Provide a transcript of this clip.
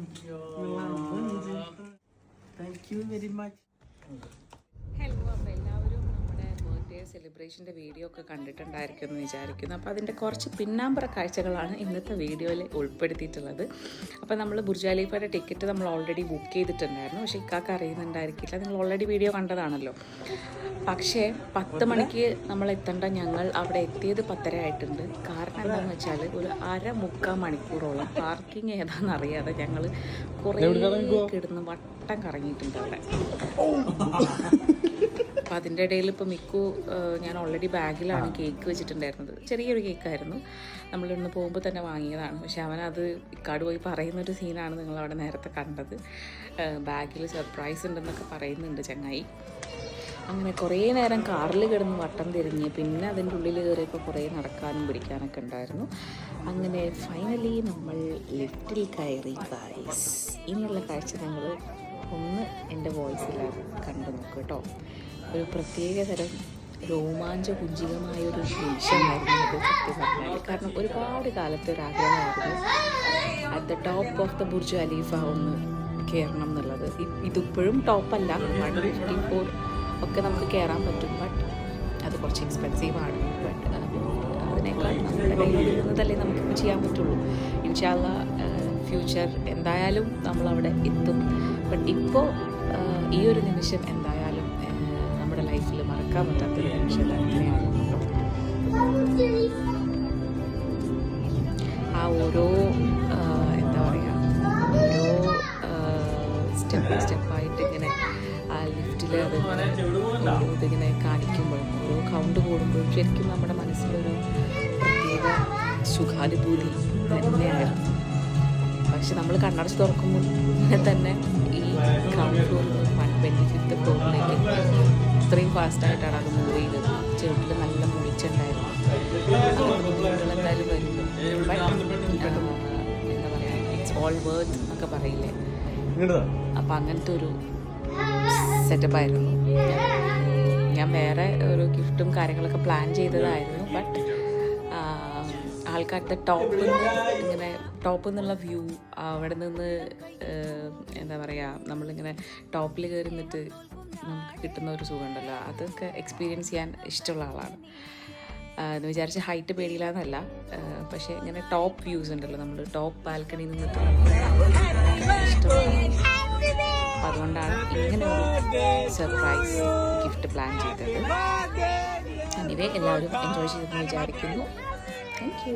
Hello അപ്പോൾ എല്ലാവരും നമ്മുടെ ബർത്ത്ഡേ സെലിബ്രേഷന്റെ വീഡിയോ ഒക്കെ കണ്ടിട്ടുണ്ടായിരിക്കും എന്ന് വിചാരിക്കുന്നു. അപ്പോൾ അതിന്റെ കുറച്ച് പിന്നാമ്പറ കാഴ്ചകളാണ് ഇന്നത്തെ വീഡിയോയിൽ ഉൾപ്പെടുത്തിയിട്ടുള്ളത്. അപ്പോൾ നമ്മൾ ബുർജാലിഫയുടെ ടിക്കറ്റ് നമ്മൾ ഓൾറെഡി ബുക്ക് ചെയ്തിട്ടുണ്ടായിരുന്നു. പക്ഷേ ഇക്കാക്ക് അറിയുന്നുണ്ടായിരിക്കില്ല. നിങ്ങൾ ഓൾറെഡി വീഡിയോ കണ്ടതാണല്ലോ. പക്ഷേ പത്ത് മണിക്ക് നമ്മൾ എത്തേണ്ട ഞങ്ങൾ അവിടെ എത്തിയത് പത്തര ആയിട്ടുണ്ട്. കാരണം എന്താണെന്ന് വെച്ചാൽ ഒരു അര മുക്കാൽ മണിക്കൂറോളം പാർക്കിംഗ് ഏതാണെന്ന് അറിയാതെ ഞങ്ങൾ കുറേ കിടന്ന് വട്ടം കറങ്ങിയിട്ടുണ്ട് അവിടെ. അപ്പം അതിന്റെ ഇടയിൽ ഇപ്പോൾ മിക്കു ഞാൻ ഓൾറെഡി ബാഗിലാണ് കേക്ക് വെച്ചിട്ടുണ്ടായിരുന്നത്. ചെറിയൊരു കേക്കായിരുന്നു. നമ്മളിന്ന് പോകുമ്പോൾ തന്നെ വാങ്ങിയതാണ്. പക്ഷെ അവനത് ഇക്കാട് പോയി പറയുന്നൊരു സീനാണ് നിങ്ങളവിടെ നേരത്തെ കണ്ടത്. ബാഗിൽ സർപ്രൈസ് ഉണ്ടെന്നൊക്കെ പറയുന്നുണ്ട് ചങ്ങായി. അങ്ങനെ കുറേ നേരം കാറിൽ കിടന്ന് വട്ടം തിരിഞ്ഞ് പിന്നെ അതിന്റെ ഉള്ളിൽ കയറിയപ്പോൾ കുറേ നടക്കാനും പിടിക്കാനൊക്കെ ഉണ്ടായിരുന്നു. അങ്ങനെ ഫൈനലി നമ്മൾ ലിഫ്റ്റിൽ കയറി ഗൈസ് ഇനിയുള്ള കാഴ്ച നിങ്ങൾ ഒന്ന് എന്റെ വോയിസിൽ കണ്ടു നോക്കും കേട്ടോ. ഒരു പ്രത്യേക തരം രോമാഞ്ചകുഞ്ചികമായ ഒരു നിമിഷമായിരുന്നു ഇത് സത്യം പറഞ്ഞാൽ കാരണം ഒരുപാട് കാലത്തെ ഒരു ആഗ്രഹമായിരുന്നു at the top of the Burj Khalifa ഒന്ന് കയറണം എന്നുള്ളത്. ഇതിപ്പോഴും ടോപ്പല്ല വൺ ഫിഫ്റ്റി ഫോർ ഒക്കെ നമുക്ക് കയറാൻ പറ്റും. ബട്ട് അത് കുറച്ച് എക്സ്പെൻസീവാണ് ബട്ട് അതിനേക്കാൾ നമ്മുടെ കയ്യിലിരുന്നതല്ലേ നമുക്കിപ്പോൾ ചെയ്യാൻ പറ്റുള്ളൂ. ഇൻഷാല്ല ഫ്യൂച്ചർ എന്തായാലും നമ്മളവിടെ എത്തും. ബട്ട് ഇപ്പോൾ ഈ ഒരു നിമിഷം എന്തായാലും നമ്മുടെ ലൈഫിൽ മറക്കാൻ പറ്റാത്തൊരു നിമിഷം തന്നെയാണ്. ആ ഓരോ എന്താ പറയുക ഓരോ സ്റ്റെപ്പ് സ്റ്റെപ്പായിട്ട് ഇങ്ങനെ ലിഫ്റ്റിൽ ഇതിങ്ങനെ കാണിക്കുമ്പോഴും ഓരോ കൗണ്ട് കൂടുമ്പോഴും ശരിക്കും നമ്മുടെ മനസ്സിലൊരു പ്രത്യേക സുഖാനുഭൂതി തന്നെയായിരുന്നു. പക്ഷെ നമ്മൾ കണ്ണടച്ച് തുറക്കുമ്പോൾ ഇങ്ങനെ തന്നെ ഈ കൗണ്ട് ഫ്ലോറിൽ നിന്ന് വൺ ട്വന്റി ഫിഫ്ത്ത് ഫ്ലോറിലേക്ക് ഇത്രയും ഫാസ്റ്റായിട്ടാണ് അത് മൂവ് ചെയ്തത്. ചെവിട്ടിൽ നല്ല മുഴിച്ചുണ്ടായിരുന്നു അങ്ങനത്തെ ബുദ്ധിമുട്ടുകൾ എന്തായാലും വരുന്നു ബട്ട് എന്താ പറയുക ഇറ്റ്സ് ഓൾ വേർത്ത് എന്നൊക്കെ പറയില്ലേ? അപ്പം അങ്ങനത്തെ ഒരു സെറ്റപ്പായിരുന്നു ഞാൻ വേറെ ഒരു ഗിഫ്റ്റും കാര്യങ്ങളൊക്കെ പ്ലാൻ ചെയ്തതായിരുന്നു. ബട്ട് ആൾക്കാരുടെ നിന്ന് ഇങ്ങനെ ടോപ്പിൽ നിന്നുള്ള വ്യൂ അവിടെ നിന്ന് എന്താ പറയുക നമ്മളിങ്ങനെ ടോപ്പിൽ കയറി നിന്നിട്ട് നമുക്ക് കിട്ടുന്ന ഒരു സുഖമുണ്ടല്ലോ. അതൊക്കെ എക്സ്പീരിയൻസ് ചെയ്യാൻ ഇഷ്ടമുള്ള ആളാണ്. എന്ന് വിചാരിച്ച് ഹൈറ്റ് പേടിയില്ല എന്നല്ല പക്ഷേ ഇങ്ങനെ ടോപ്പ് വ്യൂസ് ഉണ്ടല്ലോ. നമ്മൾ ടോപ്പ് ബാൽക്കണിയിൽ നിന്നിട്ട് അപ്പം അതുകൊണ്ടാണ് ഇങ്ങനെ ഒരു സർപ്രൈസ് ഗിഫ്റ്റ് പ്ലാൻ ചെയ്തത്. എനിവേ എല്ലാവരും എൻജോയ് ചെയ്തെന്ന് വിചാരിക്കുന്നു. Thank you